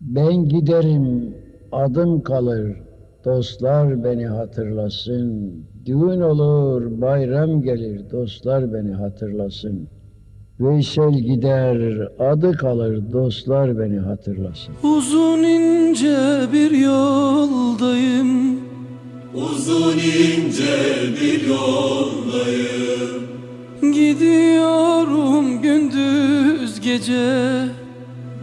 Ben giderim, adım kalır, dostlar beni hatırlasın. Düğün olur, bayram gelir, dostlar beni hatırlasın. Veysel gider, adı kalır, dostlar beni hatırlasın. Uzun ince bir yoldayım Uzun ince bir yoldayım Gidiyorum gündüz gece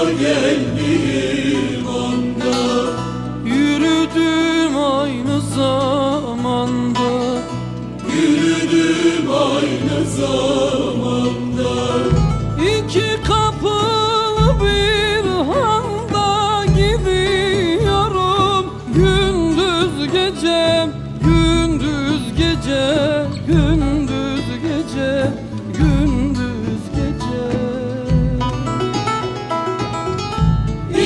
Dünyaya geldiğim anda Yürüdüm aynı zamanda. Yürüdüm aynı zamanda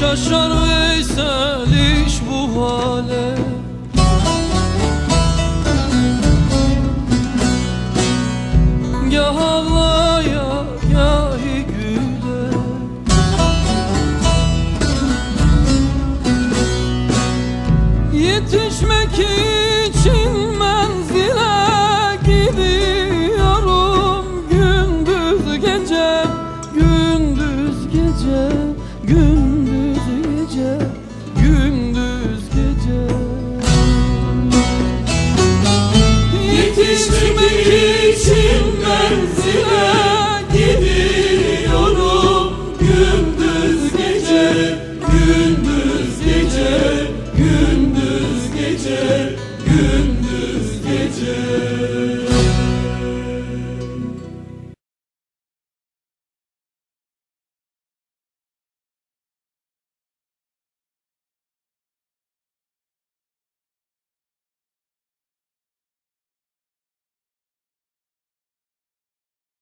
şaşar Veysel iş bu hale. Gah ağlaya gahi güle. Yetişmek için menzile gidiyorum. Gündüz gece, gündüz gece, gündüz geçmedi içimden zile Gidiyorum gündüz gece, gündüz gece, gündüz gece, gündüz